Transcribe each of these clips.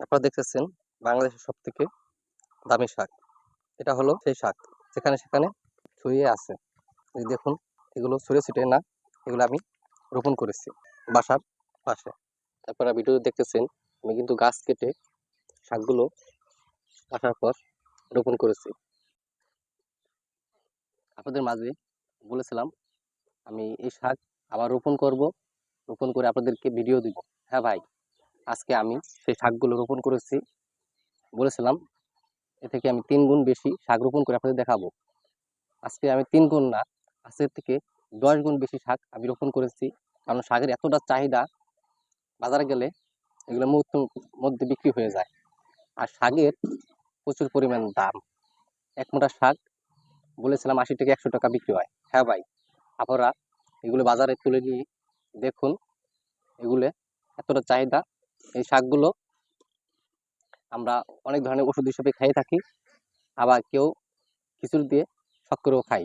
আপনারা দেখতেছেন বাংলাদেশের সব থেকে দামি শাক। এটা হলো সেই শাক যেখানে সেখানে ছড়িয়ে আছে। এই দেখুন, এগুলো ছড়িয়ে ছিটিয়ে না, এগুলো আমি রোপণ করেছি বাসার পাশে। আপনারা ভিডিও দেখতেছেন, আমি কিন্তু গাছ কেটে শাকগুলো আসার পর রোপণ করেছি। আপনাদের মাঝে বলেছিলাম, আমি এই শাক আবার রোপণ করব, রোপণ করে আপনাদেরকে ভিডিও দিব। হ্যাঁ ভাই? আজকে আমি সেই শাকগুলো রোপণ করেছি। বলেছিলাম, এ থেকে আমি তিন গুণ বেশি শাক রোপণ করে আপনাদের দেখাবো। আজকে আমি তিন গুণ না আজকের থেকে দশ গুণ বেশি শাক আমি রোপণ করেছি। কারণ শাকের এতটা চাহিদা বাজারে গেলে এগুলো মুহূর্ত মধ্যে বিক্রি হয়ে যায়। আর শাকের প্রচুর পরিমাণ দাম। এক মোটা শাক বলেছিলাম আশি থেকে একশো টাকা বিক্রি হয়। হ্যাঁ ভাই, আপনারা এগুলো বাজারে তুলে নিয়ে দেখুন, এগুলো এতটা চাহিদা এই শাকগুলো আমরা অনেক ধরনের ওষুধ হিসেবে খেয়ে থাকি, আবার কেউ খিচুড়ি দিয়ে শখ করেও খাই।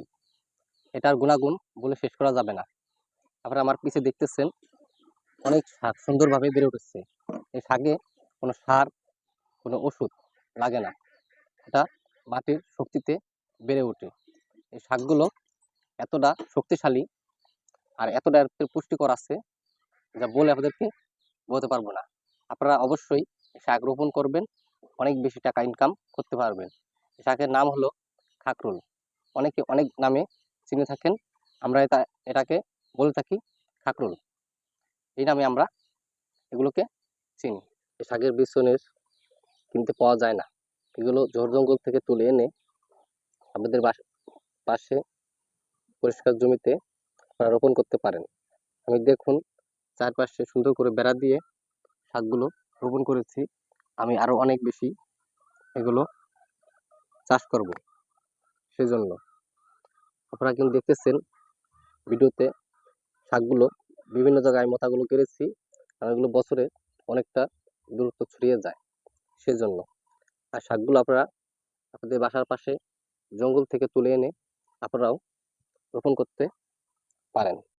এটার গুণাগুণ বলে শেষ করা যাবে না। আপনারা আমার পিছে দেখতেছেন, অনেক শাক সুন্দরভাবে বেড়ে উঠেছে। এই শাকে কোনো সার, কোনো ওষুধ লাগে না। এটা মাটির শক্তিতে বেড়ে ওঠে। এই শাকগুলো এতটা শক্তিশালী আর এতটা পুষ্টিকর আছে, যা বলে আপনাদেরকে বলতে পারব না। আপনারা অবশ্যই শাক রোপণ করবেন, অনেক বেশি টাকা ইনকাম করতে পারবেন। শাকের নাম হলো খাকরুল। অনেকে অনেক নামে চিনে থাকেন, আমরা এটা, এটাকে বলে থাকি খাকরুল। এই নামে আমরা এগুলোকে চিনি। এই শাকের বিছনের কিনতে পাওয়া যায় না। এগুলো ঝড় জঙ্গল থেকে তুলে এনে আপনাদের পাশে পরিষ্কার জমিতে আপনারা রোপণ করতে পারেন। আমি দেখুন চারপাশে সুন্দর করে বেড়া দিয়ে শাকগুলো রোপণ করেছি। আমি আরও অনেক বেশি এগুলো চাষ করব সেজন্য। আপনারা কিন্তু দেখতেছেন ভিডিওতে শাকগুলো, বিভিন্ন জায়গায় মোতাগুলো কেড়েছি আর এগুলো বছরে অনেকটা দূরত্ব ছড়িয়ে যায় সেজন্য। আর শাকগুলো আপনারা আপনাদের বাসার পাশে জঙ্গল থেকে তুলে এনে আপনারাও রোপণ করতে পারেন।